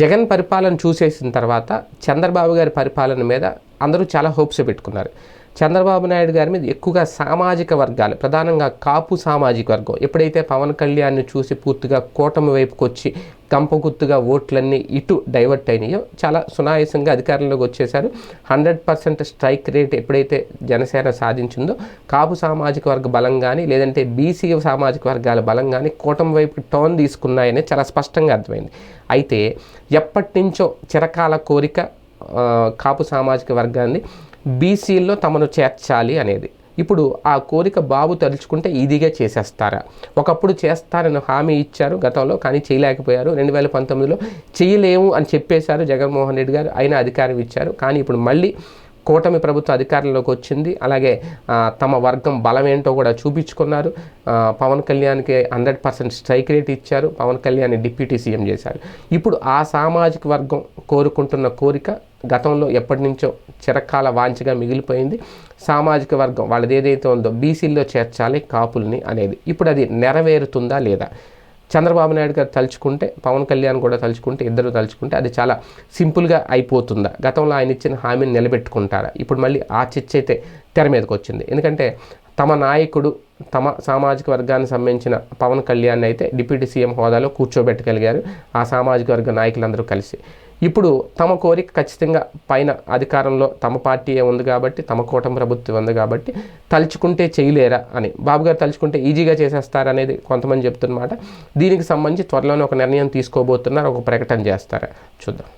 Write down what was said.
జగన్ పరిపాలన చూసేసిన తర్వాత చంద్రబాబు గారి పరిపాలన మీద అందరూ చాలా హోప్స్ పెట్టుకున్నారు. చంద్రబాబు నాయుడు గారి మీద ఎక్కువగా సామాజిక వర్గాలు ప్రధానంగా కాపు సామాజిక వర్గం ఎప్పుడైతే పవన్ కళ్యాణ్ని చూసి పూర్తిగా కూటమి వైపుకొచ్చి వచ్చి ఓట్లన్నీ ఇటు డైవర్ట్ అయినాయో చాలా సునాయాసంగా అధికారంలోకి వచ్చేశారు. హండ్రెడ్ పర్సెంట్ స్ట్రైక్ రేట్ ఎప్పుడైతే జనసేన సాధించిందో కాపు సామాజిక వర్గ బలం కానీ లేదంటే బీసీ సామాజిక వర్గాల బలం కానీ కూటమి వైపు టర్న్ తీసుకున్నాయని చాలా స్పష్టంగా అర్థమైంది. అయితే ఎప్పటి నుంచో చిరకాల కోరిక కాపు సామాజిక వర్గాన్ని బీసీల్లో తమను చేర్చాలి అనేది. ఇప్పుడు ఆ కోరిక బాబు తలుచుకుంటే ఇదిగా చేసేస్తారా? ఒకప్పుడు చేస్తారని హామీ ఇచ్చారు గతంలో కానీ చేయలేకపోయారు. రెండు వేల పంతొమ్మిదిలో చేయలేము అని చెప్పేశారు జగన్మోహన్ రెడ్డి గారు. అయినా అధికారం ఇచ్చారు. కానీ ఇప్పుడు మళ్ళీ కూటమి ప్రభుత్వ అధికారంలోకి వచ్చింది. అలాగే తమ వర్గం బలం ఏంటో కూడా చూపించుకున్నారు. పవన్ కళ్యాణ్కి హండ్రెడ్ పర్సెంట్ స్ట్రైక్ రేట్ ఇచ్చారు. పవన్ కళ్యాణ్ డిప్యూటీ సీఎం చేశారు. ఇప్పుడు ఆ సామాజిక వర్గం కోరుకుంటున్న కోరిక గతంలో ఎప్పటి నుంచో చిరకాల వాంఛగా మిగిలిపోయింది. సామాజిక వర్గం వాళ్ళది ఏదైతే ఉందో బీసీల్లో చేర్చాలి కాపుల్ని అనేది. ఇప్పుడు అది నెరవేరుతుందా లేదా? చంద్రబాబు నాయుడు గారు తలుచుకుంటే పవన్ కళ్యాణ్ కూడా తలుచుకుంటే ఇద్దరు తలుచుకుంటే అది చాలా సింపుల్గా అయిపోతుందా? గతంలో ఆయన ఇచ్చిన హామీని నిలబెట్టుకుంటారా? ఇప్పుడు మళ్ళీ ఆ చర్చ అయితే తెర మీదకి వచ్చింది. ఎందుకంటే తమ నాయకుడు తమ సామాజిక వర్గానికి సంబంధించిన పవన్ కళ్యాణ్ అయితే డిప్యూటీ సీఎం హోదాలో కూర్చోబెట్టగలిగారు ఆ సామాజిక వర్గ నాయకులందరూ కలిసి. ఇప్పుడు తమ కోరిక ఖచ్చితంగా పైన అధికారంలో తమ పార్టీయే ఉంది కాబట్టి తమ కూటమి ప్రభుత్వం ఉంది కాబట్టి తలుచుకుంటే చేయలేరా అని. బాబు గారు తలుచుకుంటే ఈజీగా చేసేస్తారనేది కొంతమంది చెప్తున్నమాట. దీనికి సంబంధించి త్వరలోనే ఒక నిర్ణయం తీసుకోబోతున్నారు ఒక ప్రకటన చేస్తారా? చూద్దాం.